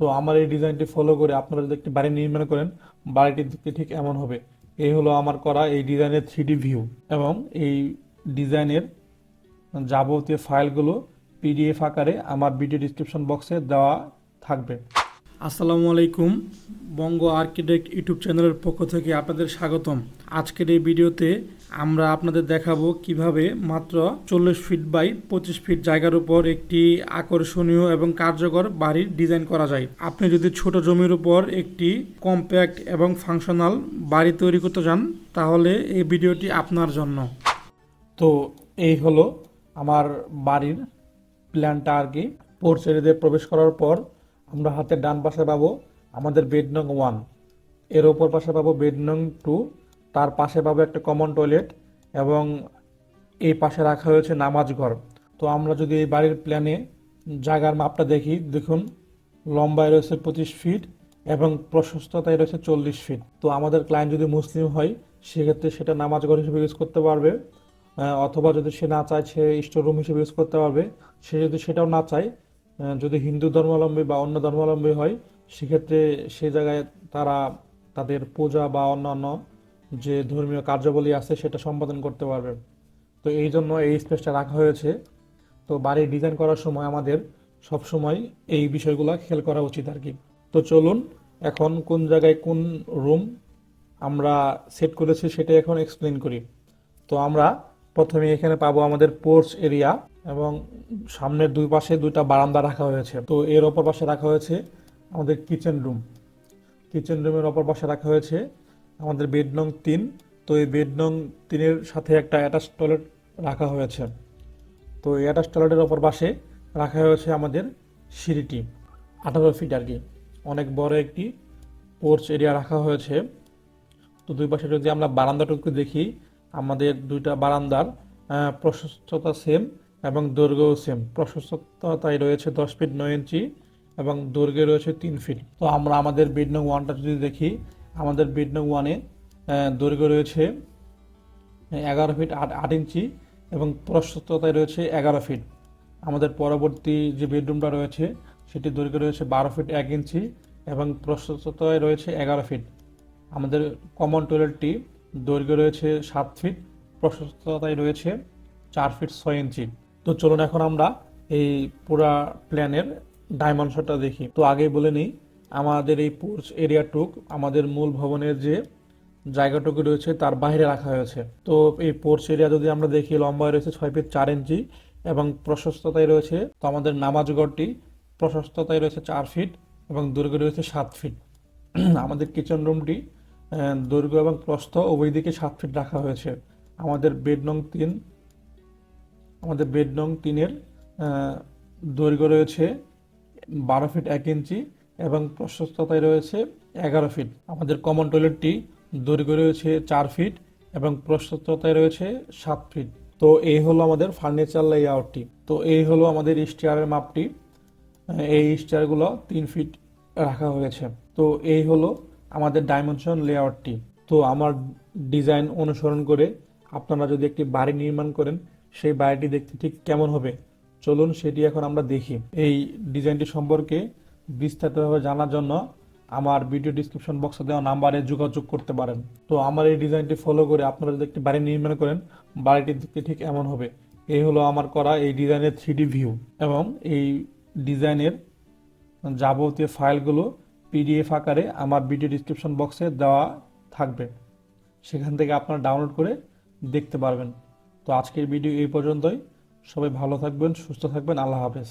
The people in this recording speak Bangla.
তো আমার এই ডিজাইনটি ফলো করে আপনারা যদি একটি বাড়ি নির্মাণ করেন, বাড়িটি ঠিক এমন হবে। এই হলো আমার করা এই ডিজাইনের থ্রি ভিউ এবং এই ডিজাইনের যাবতীয় ফাইলগুলো পিডিএফ আকারে আমার ভিডিও ডিসক্রিপশন বক্সে দেওয়া থাকবে। আসসালামু আলাইকুম, বঙ্গ আর্কিটেক্ট ইউটিউব চ্যানেলের পক্ষ থেকে আপনাদের স্বাগতম। আজকের এই ভিডিওতে আমরা আপনাদের দেখাবো কীভাবে মাত্র চল্লিশ ফিট বাই পঁচিশ ফিট জায়গার উপর একটি আকর্ষণীয় এবং কার্যকর বাড়ির ডিজাইন করা যায়। আপনি যদি ছোট জমির উপর একটি কম্প্যাক্ট এবং ফাংশনাল বাড়ি তৈরি করতে চান, তাহলে এই ভিডিওটি আপনার জন্য। তো এই হলো আমার বাড়ির প্ল্যানটা আর কি। পোর্চ প্রবেশ করার পর আমরা হাতের ডান পাশে পাবো আমাদের বেড নং ওয়ানের ওপর পাশে পাবো বেড নং টু তার পাশে পাবো একটা কমন টয়লেট এবং এই পাশে রাখা হয়েছে নামাজ ঘর। তো আমরা যদি এই বাড়ির প্ল্যানে জায়গার মাপটা দেখি, দেখুন, লম্বায় রয়েছে পঁচিশ ফিট এবং প্রশস্ততায় রয়েছে চল্লিশ ফিট তো আমাদের ক্লায়েন্ট যদি মুসলিম হয়, সেক্ষেত্রে সেটা নামাজ ঘর হিসেবে ইউজ করতে পারবে। অথবা যদি সে না চায়, সে রুম হিসেবে ইউজ করতে পারবে। সে যদি সেটাও না চায় যদি হিন্দু ধর্মাবলম্বী বা অন্য ধর্মাবলম্বী হয়, সেক্ষেত্রে সে জায়গায় তারা তাদের পূজা বা অন্যান্য যে ধর্মীয় কার্যাবলী আছে সেটা সম্পাদন করতে পারবেন। তো এই জন্য এই স্পেসটা রাখা হয়েছে। তো বাড়ি ডিজাইন করার সময় আমাদের সব সময় এই বিষয়গুলো খেয়াল করা উচিত আর কি। তো চলুন, এখন কোন জায়গায় কোন রুম আমরা সেট করেছি সেটা এখন এক্সপ্লেন করি। তো আমরা প্রথমে এখানে পাবো আমাদের পোর্চ এরিয়া এবং সামনের দুই পাশে দুইটা বারান্দা রাখা হয়েছে। তো এর অপর পাশে রাখা হয়েছে আমাদের কিচেন রুম কিচেন রুমের অপর পাশে রাখা হয়েছে আমাদের বেড নং তিন। তো এই বেড নং তিনের সাথে একটা অ্যাটাচ টয়লেট রাখা হয়েছে। তো এই অ্যাটাচ টয়লেটের ওপর পাশে রাখা হয়েছে আমাদের সিঁড়িটি, আঠারো ফিট আর কি। অনেক বড় একটি পোর্চ এরিয়া রাখা হয়েছে। তো দুই পাশে যদি আমরা বারান্দাটুকু দেখি, আমাদের দুইটা বারান্দার প্রশস্ততা সেম এবং দৈর্ঘ্যও সেম প্রশস্ততা তাই রয়েছে দশ ফিট নয় ইঞ্চি এবং দৈর্ঘ্যে রয়েছে তিন ফিট তো আমরা আমাদের বেড নং ওয়ানটা যদি দেখি আমাদের বেড নং ওয়ানে দৈর্ঘ্য রয়েছে এগারো ফিট আট আট ইঞ্চি এবং প্রশস্ততায় রয়েছে এগারো ফিট। আমাদের পরবর্তী যে বেডরুমটা রয়েছে, সেটি দৈর্ঘ্য রয়েছে বারো ফিট এক ইঞ্চি এবং প্রশস্ততায় রয়েছে এগারো ফিট। আমাদের কমন টয়লেটটি দৈর্ঘ্য রয়েছে সাত ফিট, প্রশস্ততায় রয়েছে চার ফিট ছয় ইঞ্চি। তো চলুন এখন আমরা এই পুরা প্ল্যানের ডাইমেনশনটা দেখি। তো আগে বলে নিই আমাদের এই পোর্চ এরিয়াটুক আমাদের মূল ভবনের যে জায়গাটুকু রয়েছে তার বাইরে রাখা হয়েছে। তো এই পোর্চ এরিয়া যদি আমরা দেখি, লম্বায় রয়েছে ছয় ফিট চার ইঞ্চি এবং প্রশস্ততায় রয়েছে, তো আমাদের নামাজ ঘরটি প্রশস্ততায় রয়েছে চার ফিট এবং দৈর্ঘ্য রয়েছে সাত ফিট। আমাদের কিচেন রুমটি দৈর্ঘ্য এবং প্রস্থ উভয় দিকে সাত ফিট রাখা হয়েছে। আমাদের বেড নং তিন আমাদের বেড নং তিনের দৈর্ঘ্য রয়েছে বারো ফিট এক ইঞ্চি এবং প্রশস্ততায় রয়েছে এগারো ফিট আমাদের কমন টয়লেটটি দৈর্ঘ্য রয়েছে চার ফিট এবং প্রশস্ততায় রয়েছে সাত ফিট তো এই হলো আমাদের ফার্নিচার লেআউটটি তো এই হলো আমাদের স্টেয়ারের মাপটি। এই স্টেয়ারগুলো তিন ফিট রাখা হয়েছে। তো এই হলো আমাদের ডাইমেনশন লেআউটটি তো আমার ডিজাইন অনুসরণ করে আপনারা যদি একটি বাড়ি নির্মাণ করেন, সেই বাড়িটি দেখতে ঠিক কেমন হবে? চলুন সেটি এখন আমরা দেখি। এই ডিজাইনটি সম্পর্কে বিস্তারিতভাবে জানার জন্য আমার ভিডিও ডিসক্রিপশন বক্সে দেওয়া নাম্বারে যোগাযোগ করতে পারেন। তো আমার এই ডিজাইনটি ফলো করে আপনারা যদি একটি বাড়ি নির্মাণ করেন বাড়িটি দেখতে ঠিক এমন হবে। এই হলো আমার করা এই ডিজাইনের থ্রি ভিউ এবং এই ডিজাইনের যাবতীয় ফাইলগুলো পিডিএফ আকারে আমার ভিডিও ডিসক্রিপশন বক্সে দেওয়া থাকবে। সেখান থেকে আপনারা ডাউনলোড করে দেখতে পারবেন। তো আজকের ভিডিও এই পর্যন্তই। সবাই ভালো থাকবেন, সুস্থ থাকবেন। আল্লাহ হাফেজ।